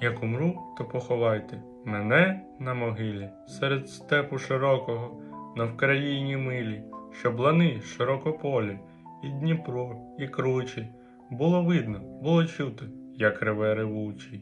Як умру, то поховайте мене на могилі, серед степу широкого, на Вкраїні милі, щоб лани широкополі, і Дніпро, і кручі. Було видно, було чути, як реве ревучий.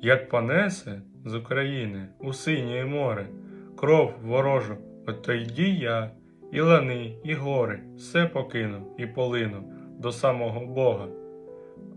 Як понесе з України у синє море, кров ворожу, от тоді я, і лани, і гори, все покину і полину до самого Бога.